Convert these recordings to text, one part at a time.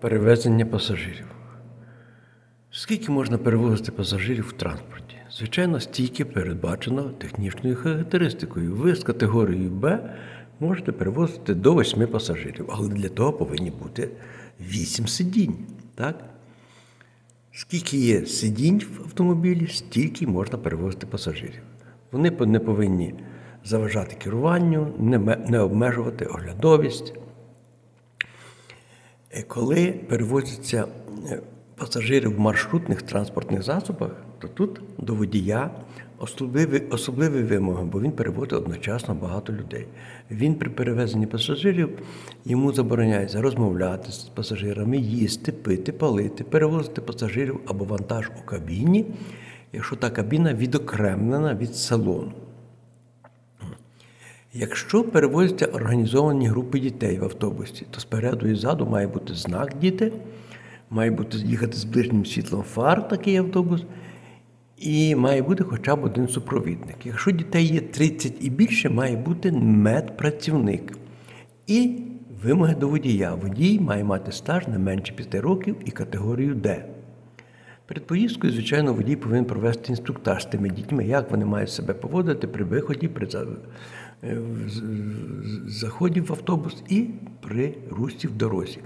Перевезення пасажирів. Скільки можна перевозити пасажирів в транспорті? Звичайно, стільки передбачено технічною характеристикою. Ви з категорією Б можете перевозити до 8 пасажирів, але для того повинні бути 8 сидінь. Так? Скільки є сидінь в автомобілі, стільки можна перевозити пасажирів. Вони не повинні заважати керуванню, не обмежувати оглядовість. Е, Коли перевозяться е, пасажири в маршрутних транспортних засобах, то тут до водія особливі, особливі вимоги, бо він перевозить одночасно багато людей. Він при перевезенні пасажирів йому забороняється розмовляти з пасажирами, їсти, пити, палити, перевозити пасажирів або вантаж у кабіні, якщо та кабіна відокремлена від салону. Якщо перевозяться організовані групи дітей в автобусі, то спереду і ззаду має бути знак діти, має бути їхати з ближнім світлом фар такий автобус, і має бути хоча б один супровідник. Якщо дітей є 30 і більше, має бути медпрацівник. І вимоги до водія. Водій має мати стаж не менше 5 років і категорію Д. Перед поїздкою, звичайно, водій повинен провести інструктаж з тими дітьми, як вони мають себе поводити при виході, при е, в- з- з- заході в автобус і при русі в дорозі.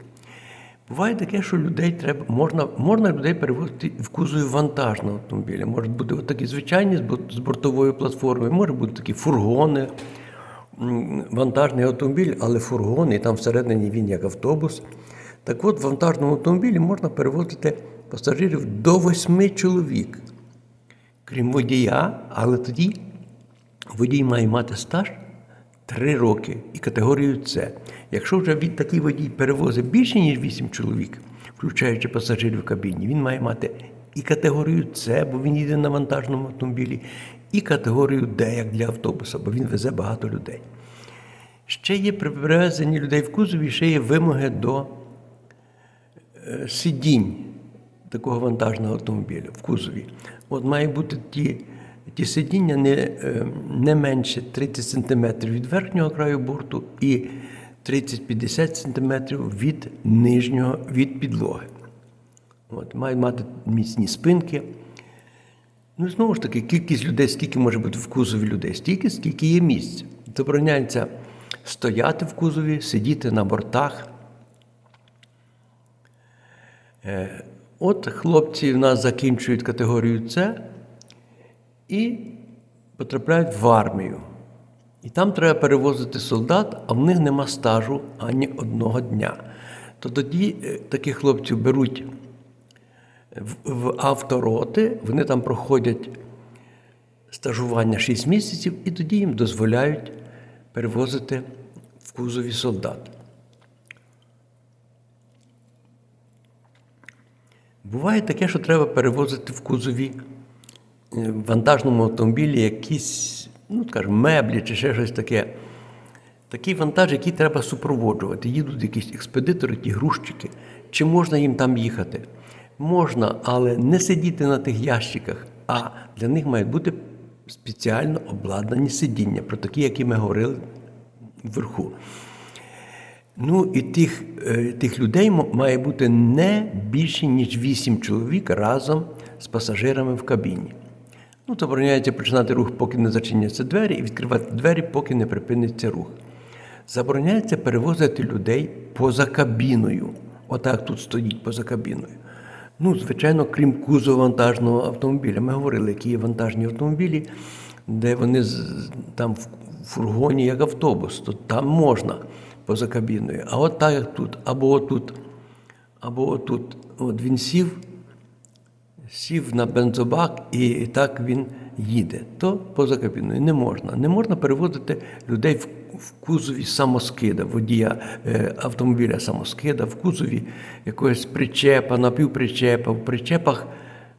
Буває таке, що людей треба, можна, можна людей перевозити в кузові вантажного автомобіля. Можуть бути такі звичайні з бо- з бортовою платформою, можуть бути такі фургони, вантажний автомобіль, але фургон, і там всередині він як автобус. Так от, в вантажному автомобілі можна перевозити пасажирів до восьми чоловік, крім водія, але тоді водій має мати стаж 3 роки і категорію С. Якщо вже від такий водій перевозить більше, ніж 8 чоловік, включаючи пасажирів в кабіні, він має мати і категорію С, бо він їде на вантажному автомобілі, і категорію Д, як для автобуса, бо він везе багато людей. Ще є при перевезенні людей в кузові, ще є вимоги до е, сидінь такого вантажного автомобіля в кузові. От має бути ті, ті сидіння не, е, не менше 30 см від верхнього краю борту і 30-50 см від нижнього від підлоги. От, має мати міцні спинки. Ну, знову ж таки, кількість людей, скільки може бути в кузові людей, стільки, скільки є місць. Забороняється стояти в кузові, сидіти на бортах. Е, От хлопці в нас закінчують категорію С і потрапляють в армію. І там треба перевозити солдат, а в них нема стажу ані одного дня. То тоді е, таких хлопців беруть в, в автороти, вони там проходять стажування 6 місяців, і тоді їм дозволяють перевозити в кузові солдат. Буває таке, що треба перевозити в кузові е, вантажному автомобілі якісь, ну скажімо, меблі чи ще щось таке. Такий вантаж, який треба супроводжувати. Їдуть якісь експедитори, ті грузчики. Чи можна їм там їхати? Можна, але не сидіти на тих ящиках, а для них мають бути спеціально обладнані сидіння, про такі, які ми говорили вверху. Ну і тих, е, тих людей має бути не більше, ніж 8 чоловік разом з пасажирами в кабіні. Ну, забороняється починати рух, поки не зачиняться двері, і відкривати двері, поки не припиниться рух. Забороняється перевозити людей поза кабіною. Отак тут стоїть поза кабіною. Ну, звичайно, крім кузова вантажного автомобіля. Ми говорили, які є вантажні автомобілі, де вони там в фургоні як автобус, то там можна поза кабіною. А от так як тут, або отут, або отут. От він сів, сів на бензобак і, так він їде. То поза кабіною не можна. Не можна перевозити людей в, в кузові самоскида, водія е, автомобіля самоскида, в кузові якогось причепа, напівпричепа, в причепах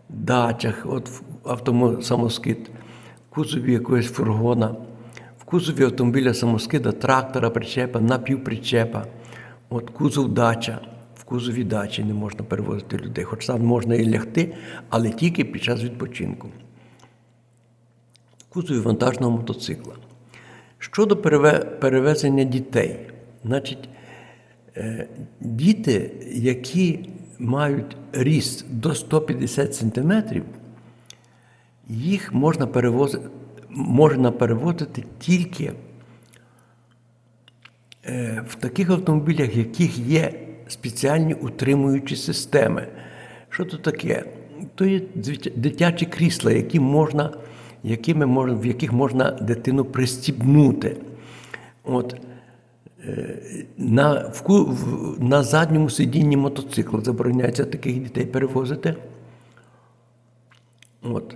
дачах, от в автомо, самоскид, в кузові якогось фургона, в кузові автомобіля самоскида, трактора, причепа, напівпричепа, от кузов дача. Кузові дачі не можна перевозити людей, хоч там можна і лягти, але тільки під час відпочинку. В кузові вантажного мотоцикла. Щодо перевезення дітей, значить, Е, Діти, які мають ріст до 150 сантиметрів, їх можна перевозити, можна перевозити тільки е, в таких автомобілях, в яких є спеціальні утримуючі системи. Що то таке? То є дитячі крісла, які можна, якими можна, в яких можна дитину пристібнути. От, е, на, в, на задньому сидінні мотоцикла забороняється таких дітей перевозити. От.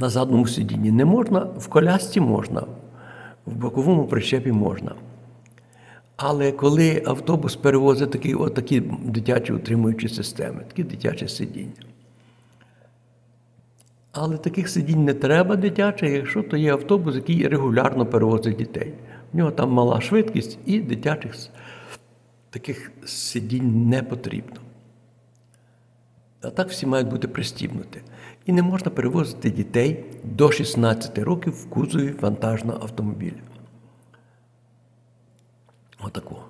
На задньому сидінні не можна, в колясці можна, в боковому прищепі можна. Але коли автобус перевозить такі, отакі дитячі утримуючі системи, такі дитячі сидіння. Але таких сидінь не треба дитячих, якщо то є автобус, який регулярно перевозить дітей. В нього там мала швидкість і дитячих таких сидінь не потрібно. А так всі мають бути пристібнуті. І не можна перевозити дітей до 16 років в кузові вантажного автомобіля. Отако.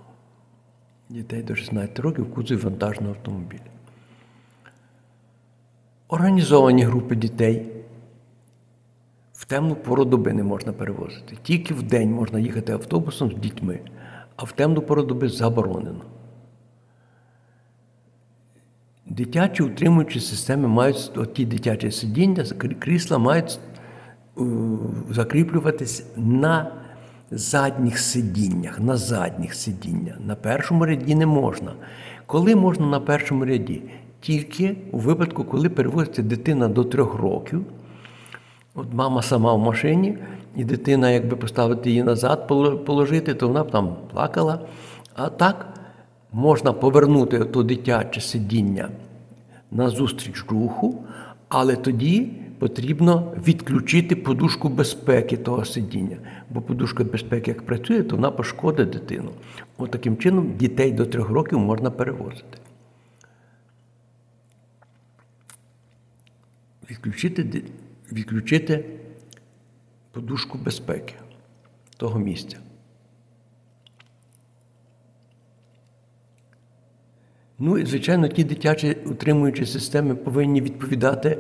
Дітей до 16 років в кузові вантажного автомобіля. Організовані групи дітей в темну пору доби не можна перевозити. Тільки в день можна їхати автобусом з дітьми, а в темну пору доби заборонено. Дитячі утримуючі системи мають, ті дитячі сидіння, крісла мають е, закріплюватись на задніх сидіннях, на задніх сидіннях. На першому ряді не можна. Коли можна на першому ряді? Тільки у випадку, коли перевозиться дитина до трьох років. От мама сама в машині, і дитина, якби поставити її назад, положити, то вона б там плакала. А так можна повернути то дитяче сидіння назустріч руху, але тоді потрібно відключити подушку безпеки того сидіння. Бо подушка безпеки, як працює, то вона пошкодить дитину. От таким чином дітей до трьох років можна перевозити. відключити, відключити подушку безпеки того місця. Ну і, звичайно, ті дитячі утримуючі системи повинні відповідати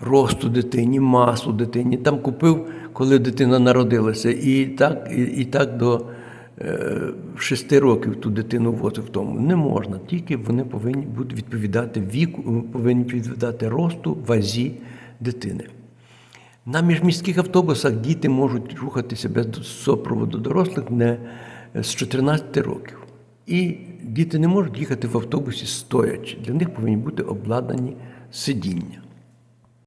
росту дитині, масу дитині. Там купив, коли дитина народилася, і так, і, і так до е, 6 років ту дитину возив тому. Не можна, тільки вони повинні бути відповідати віку, повинні відповідати росту, вазі дитини. На міжміських автобусах діти можуть рухатися без супроводу дорослих не з 14 років. І діти не можуть їхати в автобусі стоячи. Для них повинні бути обладнані сидіння.